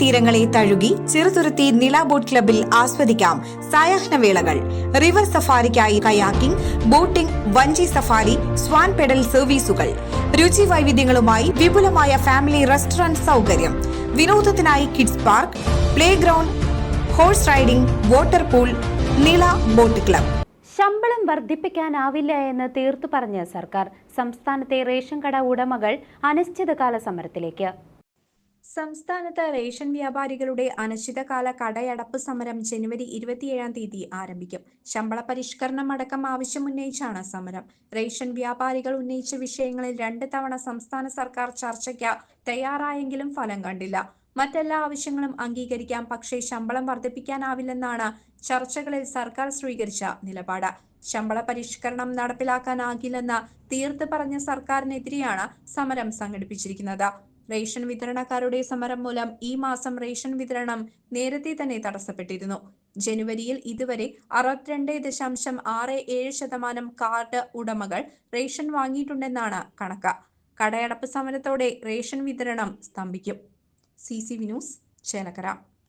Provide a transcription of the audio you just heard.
തീരങ്ങളെ തഴുകി ചെറുതുരുത്തി നില ബോട്ട് ക്ലബിൽ ആസ്വദിക്കാം സായാഹ്നവേളകൾ റിവർ സഫാരിക്കായി കയാക്കിംഗ് ബോട്ടിംഗ് വഞ്ചി സഫാരി സ്വാൻ പെഡൽ സർവീസുകൾ. രുചി വൈവിധ്യങ്ങളുമായി വിപുലമായ ഫാമിലി റെസ്റ്റോറന്റ് സൗകര്യം. വിനോദത്തിനായി kids park play ground horse riding water pool Nila boat club. ശമ്പളം വർദ്ധിപ്പിക്കാനാവില്ല എന്ന് തീർത്തു പറഞ്ഞ സർക്കാർ സംസ്ഥാനത്തെ റേഷൻ കട ഉടമകൾ അനിശ്ചിതകാല സമരത്തിലേക്ക്. സംസ്ഥാനത്ത് റേഷൻ വ്യാപാരികളുടെ അനിശ്ചിതകാല കടയടപ്പ് സമരം ജനുവരി ഇരുപത്തിയേഴാം തീയതി ആരംഭിക്കും. ശമ്പള പരിഷ്കരണം അടക്കം ആവശ്യമുന്നയിച്ചാണ് സമരം. റേഷൻ വ്യാപാരികൾ ഉന്നയിച്ച വിഷയങ്ങളിൽ രണ്ട് തവണ സംസ്ഥാന സർക്കാർ ചർച്ചയ്ക്ക് തയ്യാറായെങ്കിലും ഫലം കണ്ടില്ല. മറ്റെല്ലാ ആവശ്യങ്ങളും അംഗീകരിക്കാം പക്ഷേ ശമ്പളം വർദ്ധിപ്പിക്കാനാവില്ലെന്നാണ് ചർച്ചകളിൽ സർക്കാർ സ്വീകരിച്ച നിലപാട്. ശമ്പള പരിഷ്കരണം നടപ്പിലാക്കാനാകില്ലെന്ന് തീർത്ത് പറഞ്ഞ സർക്കാരിനെതിരെയാണ് സമരം സംഘടിപ്പിച്ചിരിക്കുന്നത്. റേഷൻ വിതരണക്കാരുടെ സമരം മൂലം ഈ മാസം റേഷൻ വിതരണം നേരത്തെ തന്നെ തടസ്സപ്പെട്ടിരുന്നു. ജനുവരിയിൽ ഇതുവരെ അറുപത്തിരണ്ട് ദശാംശം ആറ് ഏഴ് ശതമാനം കാർഡ് ഉടമകൾ റേഷൻ വാങ്ങിയിട്ടുണ്ടെന്നാണ് കണക്ക്. കടയടപ്പ് സമരത്തോടെ റേഷൻ വിതരണം സ്തംഭിക്കും. C C V news Chelakkara.